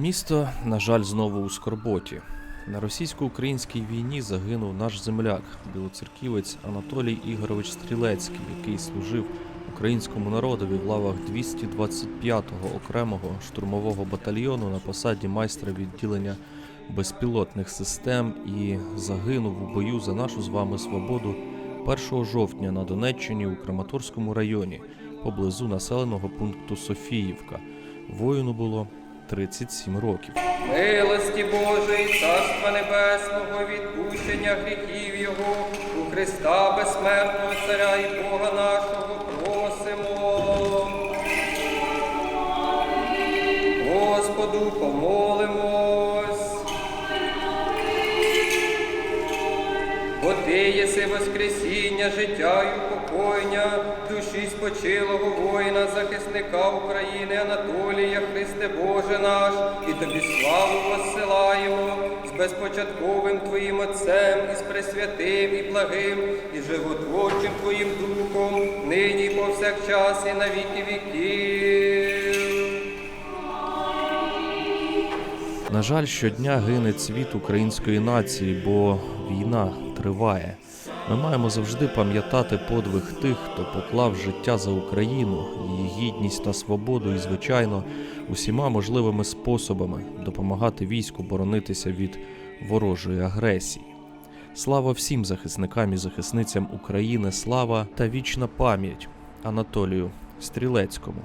Місто, на жаль, знову у скорботі. На російсько-українській війні загинув наш земляк, білоцерківець Анатолій Ігорович Стрілецький, який служив українському народові в лавах 225-го окремого штурмового батальйону на посаді майстра відділення безпілотних систем і загинув у бою за нашу з вами свободу 1 жовтня на Донеччині у Краматорському районі поблизу населеного пункту Софіївка. Воїну було 37 років. Милості Божої, Царства Небесного, відпущення гріхів Його, у Христа безсмертного Царя і Бога нашого просимо. Господу помолимось. Бо ти єси Воскресіння, життя і упокоєння, душі спочилого воїна, захисника України Анатолія, Христе Боже наш, і тобі славу воссилаємо з безпочатковим Твоїм Отцем, і з Пресвятим, і благим, і животворчим Твоїм Духом, нині і повсякчас, і на віки віків. На жаль, щодня гине цвіт української нації, бо війна триває. Ми маємо завжди пам'ятати подвиг тих, хто поклав життя за Україну, її гідність та свободу, і, звичайно, усіма можливими способами допомагати війську боронитися від ворожої агресії. Слава всім захисникам і захисницям України, слава та вічна пам'ять Анатолію Стрілецькому.